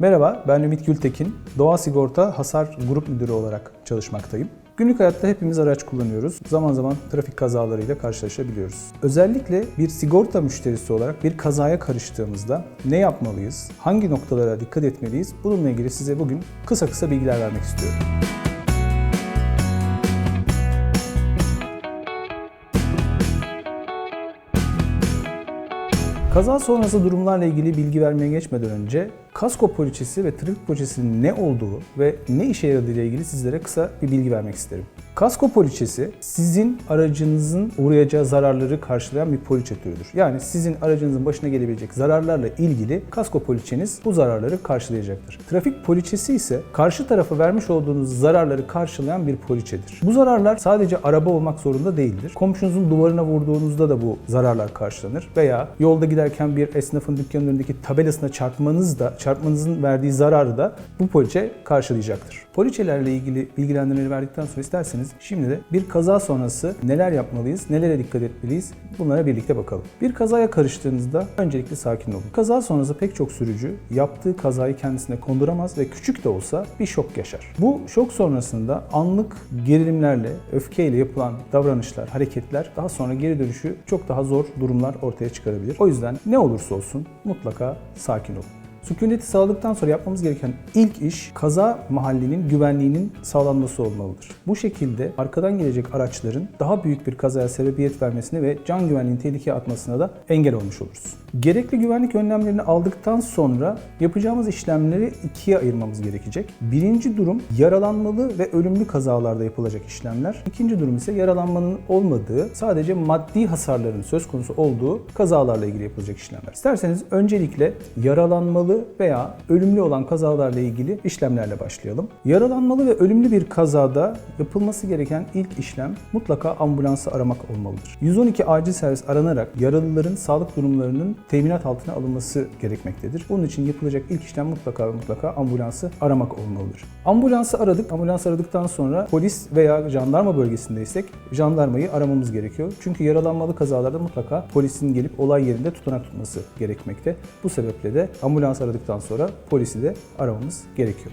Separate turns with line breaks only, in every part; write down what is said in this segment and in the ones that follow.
Merhaba, ben Ümit Gültekin. Doğa Sigorta Hasar Grup Müdürü olarak çalışmaktayım. Günlük hayatta hepimiz araç kullanıyoruz. Zaman zaman trafik kazalarıyla karşılaşabiliyoruz. Özellikle bir sigorta müşterisi olarak bir kazaya karıştığımızda ne yapmalıyız? Hangi noktalara dikkat etmeliyiz? Bununla ilgili size bugün kısa kısa bilgiler vermek istiyorum. Kaza sonrası durumlarla ilgili bilgi vermeye geçmeden önce kasko poliçesi ve trafik poliçesinin ne olduğu ve ne işe yaradığı ile ilgili sizlere kısa bir bilgi vermek isterim. Kasko poliçesi sizin aracınızın uğrayacağı zararları karşılayan bir poliçe türüdür. Yani sizin aracınızın başına gelebilecek zararlarla ilgili kasko poliçeniz bu zararları karşılayacaktır. Trafik poliçesi ise karşı tarafa vermiş olduğunuz zararları karşılayan bir poliçedir. Bu zararlar sadece araba olmak zorunda değildir. Komşunuzun duvarına vurduğunuzda da bu zararlar karşılanır veya yolda giderken bir esnafın dükkanının önündeki tabelasına çarpmanız da çarpmanızın verdiği zararı da bu poliçe karşılayacaktır. Poliçelerle ilgili bilgilendirmeleri verdikten sonra isterseniz şimdi de bir kaza sonrası neler yapmalıyız, nelere dikkat etmeliyiz bunlara birlikte bakalım. Bir kazaya karıştığınızda öncelikle sakin olun. Kaza sonrası pek çok sürücü yaptığı kazayı kendisine konduramaz ve küçük de olsa bir şok yaşar. Bu şok sonrasında anlık gerilimlerle, öfkeyle yapılan davranışlar, hareketler daha sonra geri dönüşü çok daha zor durumlar ortaya çıkarabilir. O yüzden ne olursa olsun mutlaka sakin olun. Sükuneti sağladıktan sonra yapmamız gereken ilk iş kaza mahallinin güvenliğinin sağlanması olmalıdır. Bu şekilde arkadan gelecek araçların daha büyük bir kazaya sebebiyet vermesine ve can güvenliğini tehlikeye atmasına da engel olmuş oluruz. Gerekli güvenlik önlemlerini aldıktan sonra yapacağımız işlemleri ikiye ayırmamız gerekecek. Birinci durum yaralanmalı ve ölümlü kazalarda yapılacak işlemler. İkinci durum ise yaralanmanın olmadığı, sadece maddi hasarların söz konusu olduğu kazalarla ilgili yapılacak işlemler. İsterseniz öncelikle yaralanmalı veya ölümlü olan kazalarla ilgili işlemlerle başlayalım. Yaralanmalı ve ölümlü bir kazada yapılması gereken ilk işlem mutlaka ambulansı aramak olmalıdır. 112 acil servis aranarak yaralıların sağlık durumlarının teminat altına alınması gerekmektedir. Bunun için yapılacak ilk işlem mutlaka ve mutlaka ambulansı aramak olmalıdır. Ambulansı aradık. Ambulans aradıktan sonra polis veya jandarma bölgesindeysek jandarmayı aramamız gerekiyor. Çünkü yaralanmalı kazalarda mutlaka polisin gelip olay yerinde tutanak tutması gerekmekte. Bu sebeple de ambulans aradıktan sonra polisi de aramamız gerekiyor.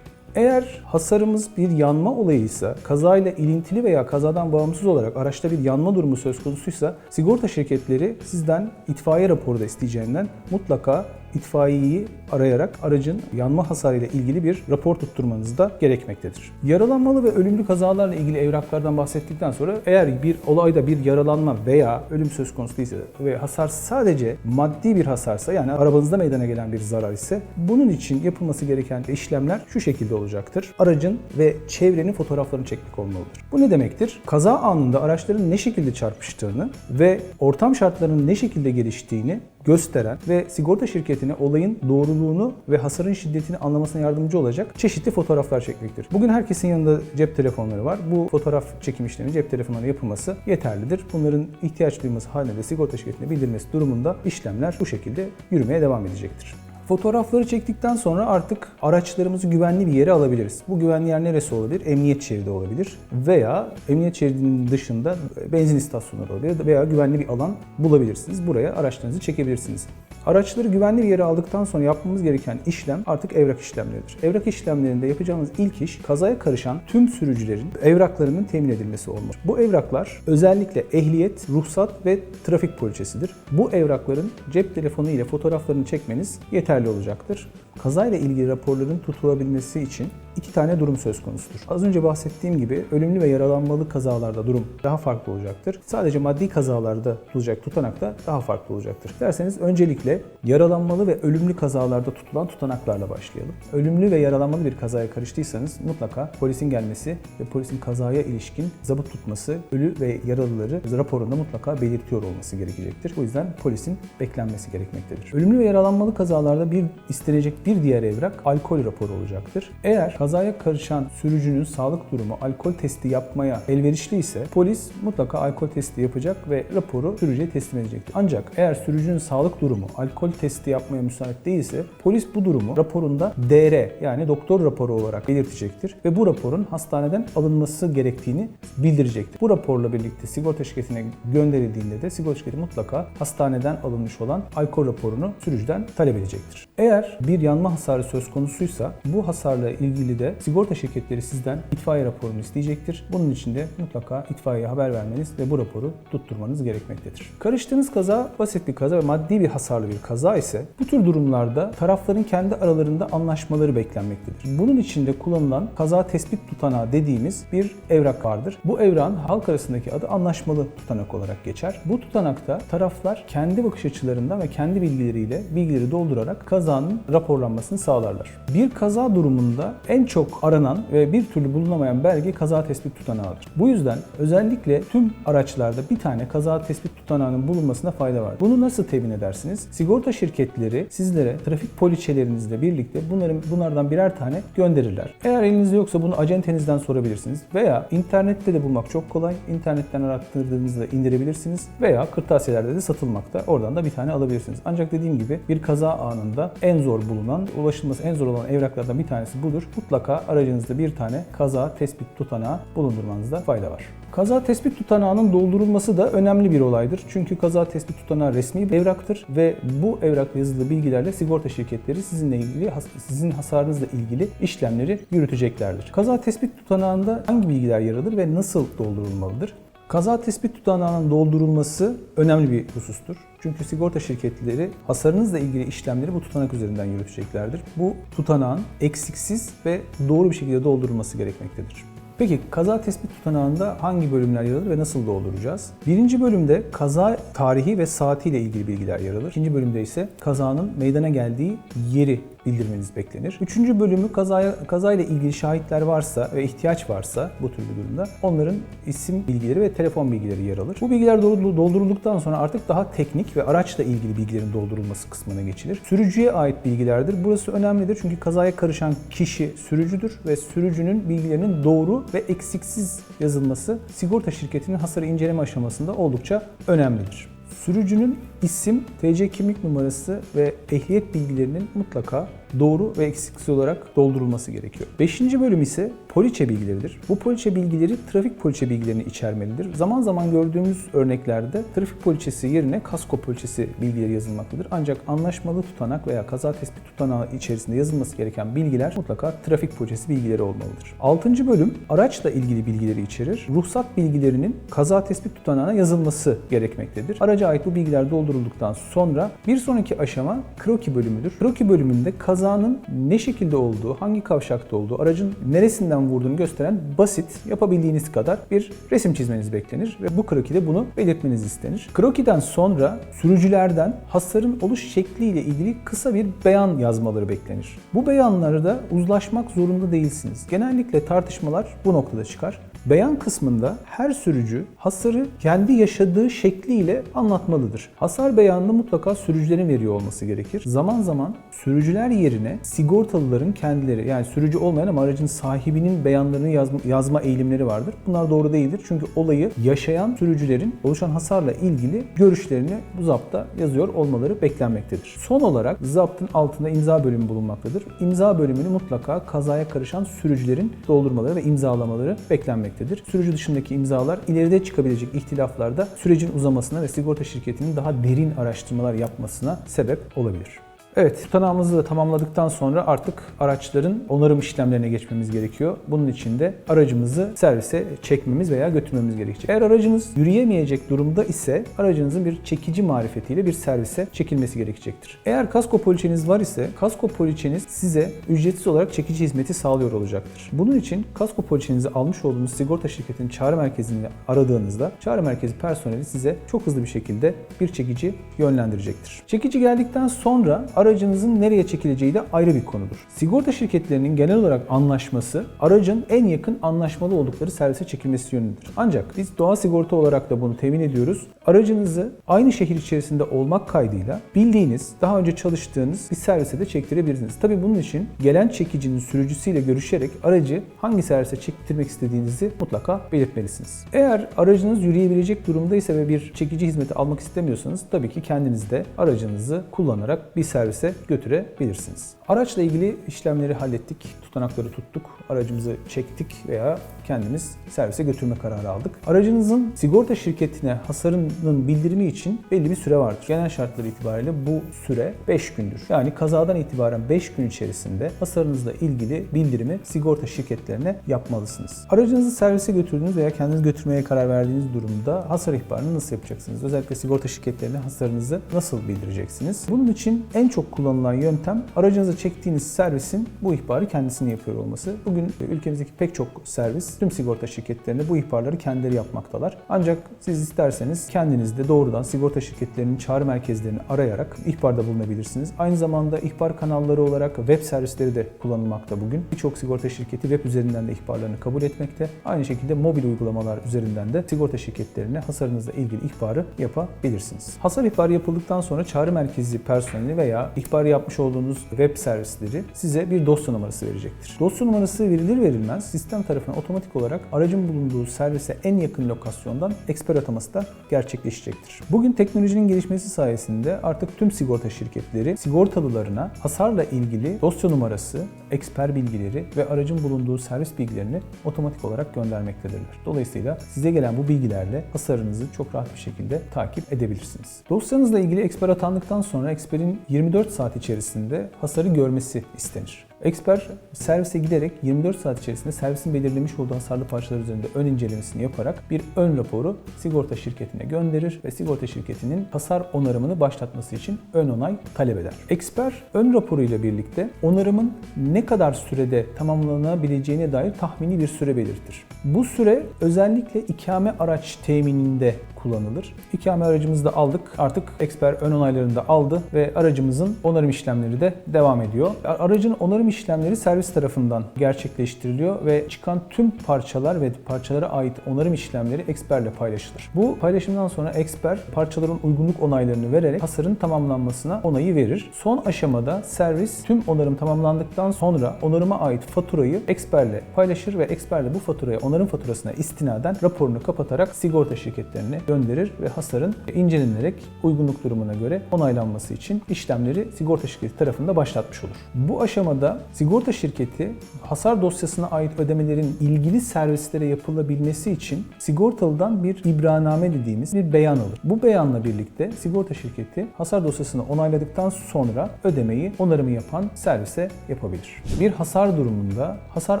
Eğer hasarımız bir yanma olayıysa, kazayla ilintili veya kazadan bağımsız olarak araçta bir yanma durumu söz konusuysa, sigorta şirketleri sizden itfaiye raporu da isteyeceğinden mutlaka itfaiyeyi arayarak aracın yanma hasarıyla ilgili bir rapor tutturmanız da gerekmektedir. Yaralanmalı ve ölümlü kazalarla ilgili evraklardan bahsettikten sonra eğer bir olayda bir yaralanma veya ölüm söz konusu değilse ve hasar sadece maddi bir hasarsa yani arabanızda meydana gelen bir zarar ise bunun için yapılması gereken işlemler şu şekilde olacaktır. Aracın ve çevrenin fotoğraflarını çekmek olmalıdır. Bu ne demektir? Kaza anında araçların ne şekilde çarpıştığını ve ortam şartlarının ne şekilde geliştiğini gösteren ve sigorta şirketine olayın doğruluğunu ve hasarın şiddetini anlamasına yardımcı olacak çeşitli fotoğraflar çekmektir. Bugün herkesin yanında cep telefonları var. Bu fotoğraf çekim işlemi cep telefonlarına yapılması yeterlidir. Bunların ihtiyaç duyması halinde sigorta şirketine bildirmesi durumunda işlemler bu şekilde yürümeye devam edecektir. Fotoğrafları çektikten sonra artık araçlarımızı güvenli bir yere alabiliriz. Bu güvenli yer neresi olabilir? Emniyet şeridi olabilir veya emniyet şeridinin dışında benzin istasyonları olabilir veya güvenli bir alan bulabilirsiniz. Buraya araçlarınızı çekebilirsiniz. Araçları güvenli bir yere aldıktan sonra yapmamız gereken işlem artık evrak işlemleridir. Evrak işlemlerinde yapacağımız ilk iş kazaya karışan tüm sürücülerin evraklarının temin edilmesi olmalı. Bu evraklar özellikle ehliyet, ruhsat ve trafik poliçesidir. Bu evrakların cep telefonu ile fotoğraflarını çekmeniz yeterli olacaktır. Kazayla ilgili raporların tutulabilmesi için iki tane durum söz konusudur. Az önce bahsettiğim gibi ölümlü ve yaralanmalı kazalarda durum daha farklı olacaktır. Sadece maddi kazalarda tutulacak tutanak da daha farklı olacaktır. Derseniz öncelikle yaralanmalı ve ölümlü kazalarda tutulan tutanaklarla başlayalım. Ölümlü ve yaralanmalı bir kazaya karıştıysanız mutlaka polisin gelmesi ve polisin kazaya ilişkin zabıt tutması, ölü ve yaralıları raporunda mutlaka belirtiyor olması gerekecektir. Bu yüzden polisin beklenmesi gerekmektedir. Ölümlü ve yaralanmalı kazalarda bir istenecek bir diğer evrak alkol raporu olacaktır. Eğer kazaya karışan sürücünün sağlık durumu alkol testi yapmaya elverişli ise polis mutlaka alkol testi yapacak ve raporu sürücüye teslim edecektir. Ancak eğer sürücünün sağlık durumu alkol testi yapmaya müsait değilse polis bu durumu raporunda DR yani doktor raporu olarak belirtecektir ve bu raporun hastaneden alınması gerektiğini bildirecektir. Bu raporla birlikte sigorta şirketine gönderildiğinde de sigorta şirketi mutlaka hastaneden alınmış olan alkol raporunu sürücüden talep edecektir. Eğer bir yanma hasarı söz konusuysa bu hasarla ilgili de sigorta şirketleri sizden itfaiye raporunu isteyecektir. Bunun için de mutlaka itfaiyeye haber vermeniz ve bu raporu tutturmanız gerekmektedir. Karıştığınız kaza basit bir kaza ve maddi bir hasarlı bir kaza ise bu tür durumlarda tarafların kendi aralarında anlaşmaları beklenmektedir. Bunun için de kullanılan kaza tespit tutanağı dediğimiz bir evrak vardır. Bu evrağın halk arasındaki adı anlaşmalı tutanak olarak geçer. Bu tutanakta taraflar kendi bakış açılarından ve kendi bilgileriyle bilgileri doldurarak kazanın raporlanmasını sağlarlar. Bir kaza durumunda en çok aranan ve bir türlü bulunamayan belge kaza tespit tutanağıdır. Bu yüzden özellikle tüm araçlarda bir tane kaza tespit tutanağının bulunmasına fayda var. Bunu nasıl temin edersiniz? Sigorta şirketleri sizlere trafik poliçelerinizle birlikte bunların bunlardan birer tane gönderirler. Eğer elinizde yoksa bunu acentenizden sorabilirsiniz veya internette de bulmak çok kolay. İnternetten arattırdığınızda indirebilirsiniz veya kırtasiyelerde de satılmakta. Oradan da bir tane alabilirsiniz. Ancak dediğim gibi bir kaza anında en zor bulunan, ulaşılması en zor olan evraklardan bir tanesi budur. Mutlaka aracınızda bir tane kaza tespit tutanağı bulundurmanızda fayda var. Kaza tespit tutanağının doldurulması da önemli bir olaydır. Çünkü kaza tespit tutanağı resmi bir evraktır ve bu evrakla yazılı bilgilerle sigorta şirketleri sizinle ilgili sizin hasarınızla ilgili işlemleri yürüteceklerdir. Kaza tespit tutanağında hangi bilgiler yer alır ve nasıl doldurulmalıdır? Kaza tespit tutanağının doldurulması önemli bir husustur. Çünkü sigorta şirketleri hasarınızla ilgili işlemleri bu tutanak üzerinden yürüteceklerdir. Bu tutanağın eksiksiz ve doğru bir şekilde doldurulması gerekmektedir. Peki kaza tespit tutanağında hangi bölümler yer alır ve nasıl dolduracağız? Birinci bölümde kaza tarihi ve saatiyle ilgili bilgiler yer alır. İkinci bölümde ise kazanın meydana geldiği yeri bildirmeniz beklenir. Üçüncü bölümü kazaya, kazayla ilgili şahitler varsa ve ihtiyaç varsa bu tür bir durumda onların isim bilgileri ve telefon bilgileri yer alır. Bu bilgiler doldurulduktan sonra artık daha teknik ve araçla ilgili bilgilerin doldurulması kısmına geçilir. Sürücüye ait bilgilerdir. Burası önemlidir çünkü kazaya karışan kişi sürücüdür ve sürücünün bilgilerinin doğru ve eksiksiz yazılması sigorta şirketinin hasarı inceleme aşamasında oldukça önemlidir. Sürücünün isim, TC kimlik numarası ve ehliyet bilgilerinin mutlaka doğru ve eksiksiz olarak doldurulması gerekiyor. Beşinci bölüm ise poliçe bilgileridir. Bu poliçe bilgileri trafik poliçe bilgilerini içermelidir. Zaman zaman gördüğümüz örneklerde trafik poliçesi yerine kasko poliçesi bilgileri yazılmaktadır. Ancak anlaşmalı tutanak veya kaza tespit tutanağı içerisinde yazılması gereken bilgiler mutlaka trafik poliçesi bilgileri olmalıdır. Altıncı bölüm araçla ilgili bilgileri içerir. Ruhsat bilgilerinin kaza tespit tutanağına yazılması gerekmektedir. Araca ait bu bilgiler doldurulduktan sonra bir sonraki aşama kroki bölümüdür. Kroki bölümünde kazanın ne şekilde olduğu, hangi kavşakta olduğu, aracın neresinden vurduğunu gösteren basit, yapabildiğiniz kadar bir resim çizmeniz beklenir ve bu krokide bunu belirtmeniz istenir. Krokiden sonra sürücülerden hasarın oluş şekliyle ilgili kısa bir beyan yazmaları beklenir. Bu beyanları da uzlaşmak zorunda değilsiniz. Genellikle tartışmalar bu noktada çıkar. Beyan kısmında her sürücü hasarı kendi yaşadığı şekliyle anlatmalıdır. Hasar beyanını mutlaka sürücülerin veriyor olması gerekir. Zaman zaman sürücüler yerine sigortalıların kendileri yani sürücü olmayan ama aracın sahibinin beyanlarını yazma, yazma eğilimleri vardır. Bunlar doğru değildir. Çünkü olayı yaşayan sürücülerin oluşan hasarla ilgili görüşlerini bu zapta yazıyor olmaları beklenmektedir. Son olarak zaptın altında imza bölümü bulunmaktadır. İmza bölümünü mutlaka kazaya karışan sürücülerin doldurmaları ve imzalamaları beklenmektedir beklenmektedir. Sürücü dışındaki imzalar ileride çıkabilecek ihtilaflarda sürecin uzamasına ve sigorta şirketinin daha derin araştırmalar yapmasına sebep olabilir. Evet, tutanağımızı da tamamladıktan sonra artık araçların onarım işlemlerine geçmemiz gerekiyor. Bunun için de aracımızı servise çekmemiz veya götürmemiz gerekecek. Eğer aracınız yürüyemeyecek durumda ise aracınızın bir çekici marifetiyle bir servise çekilmesi gerekecektir. Eğer kasko poliçeniz var ise kasko poliçeniz size ücretsiz olarak çekici hizmeti sağlıyor olacaktır. Bunun için kasko poliçenizi almış olduğunuz sigorta şirketinin çağrı merkezini aradığınızda çağrı merkezi personeli size çok hızlı bir şekilde bir çekici yönlendirecektir. Çekici geldikten sonra aracınızın nereye çekileceği de ayrı bir konudur. Sigorta şirketlerinin genel olarak anlaşması aracın en yakın anlaşmalı oldukları servise çekilmesi yönündedir. Ancak biz doğa sigorta olarak da bunu temin ediyoruz. Aracınızı aynı şehir içerisinde olmak kaydıyla bildiğiniz, daha önce çalıştığınız bir servise de çektirebilirsiniz. Tabii bunun için gelen çekicinin sürücüsüyle görüşerek aracı hangi servise çektirmek istediğinizi mutlaka belirtmelisiniz. Eğer aracınız yürüyebilecek durumdaysa ve bir çekici hizmeti almak istemiyorsanız tabii ki kendiniz de aracınızı kullanarak bir servise götürebilirsiniz. Araçla ilgili işlemleri hallettik, tutanakları tuttuk, aracımızı çektik veya kendimiz servise götürme kararı aldık. Aracınızın sigorta şirketine hasarının bildirimi için belli bir süre vardır. Genel şartlar itibariyle bu süre 5 gündür. Yani kazadan itibaren 5 gün içerisinde hasarınızla ilgili bildirimi sigorta şirketlerine yapmalısınız. Aracınızı servise götürdüğünüz veya kendiniz götürmeye karar verdiğiniz durumda hasar ihbarını nasıl yapacaksınız? Özellikle sigorta şirketlerine hasarınızı nasıl bildireceksiniz? Bunun için en çok kullanılan yöntem aracınızı çektiğiniz servisin bu ihbarı kendisini yapıyor olması. Bugün ülkemizdeki pek çok servis tüm sigorta şirketlerinde bu ihbarları kendileri yapmaktalar. Ancak siz isterseniz kendiniz de doğrudan sigorta şirketlerinin çağrı merkezlerini arayarak ihbarda bulunabilirsiniz. Aynı zamanda ihbar kanalları olarak web servisleri de kullanılmakta bugün. Birçok sigorta şirketi web üzerinden de ihbarlarını kabul etmekte. Aynı şekilde mobil uygulamalar üzerinden de sigorta şirketlerine hasarınızla ilgili ihbarı yapabilirsiniz. Hasar ihbarı yapıldıktan sonra çağrı merkezi personeli veya ihbarı yapmış olduğunuz web servisleri size bir dosya numarası verecektir. Dosya numarası verilir verilmez sistem tarafından otomatik olarak aracın bulunduğu servise en yakın lokasyondan eksper ataması da gerçekleşecektir. Bugün teknolojinin gelişmesi sayesinde artık tüm sigorta şirketleri sigortalılarına hasarla ilgili dosya numarası, eksper bilgileri ve aracın bulunduğu servis bilgilerini otomatik olarak göndermektedirler. Dolayısıyla size gelen bu bilgilerle hasarınızı çok rahat bir şekilde takip edebilirsiniz. Dosyanızla ilgili eksper atandıktan sonra eksperin 24 saat içerisinde hasarı görmesi istenir. Eksper servise giderek 24 saat içerisinde servisin belirlemiş olduğu hasarlı parçalar üzerinde ön incelemesini yaparak bir ön raporu sigorta şirketine gönderir ve sigorta şirketinin hasar onarımını başlatması için ön onay talep eder. Eksper ön raporu ile birlikte onarımın ne kadar sürede tamamlanabileceğine dair tahmini bir süre belirtir. Bu süre özellikle ikame araç temininde kullanılır. İkame aracımızı da aldık. Artık eksper ön onaylarını da aldı ve aracımızın onarım işlemleri de devam ediyor. Aracın onarım işlemleri servis tarafından gerçekleştiriliyor ve çıkan tüm parçalar ve parçalara ait onarım işlemleri eksperle paylaşılır. Bu paylaşımdan sonra eksper parçaların uygunluk onaylarını vererek hasarın tamamlanmasına onayı verir. Son aşamada servis tüm onarım tamamlandıktan sonra onarıma ait faturayı eksperle paylaşır ve eksper bu faturaya onarım faturasına istinaden raporunu kapatarak sigorta şirketlerine gönderir ve hasarın incelenerek uygunluk durumuna göre onaylanması için işlemleri sigorta şirketi tarafında başlatmış olur. Bu aşamada sigorta şirketi hasar dosyasına ait ödemelerin ilgili servislere yapılabilmesi için sigortalıdan bir ibraname dediğimiz bir beyan alır. Bu beyanla birlikte sigorta şirketi hasar dosyasını onayladıktan sonra ödemeyi onarımı yapan servise yapabilir. Bir hasar durumunda hasar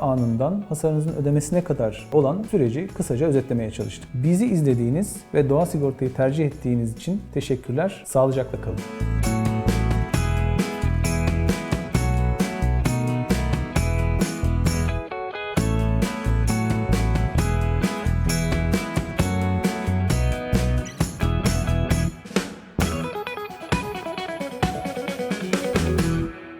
anından hasarınızın ödemesine kadar olan süreci kısaca özetlemeye çalıştık. Bizi izlediğiniz ve doğa sigortayı tercih ettiğiniz için teşekkürler. Sağlıcakla kalın.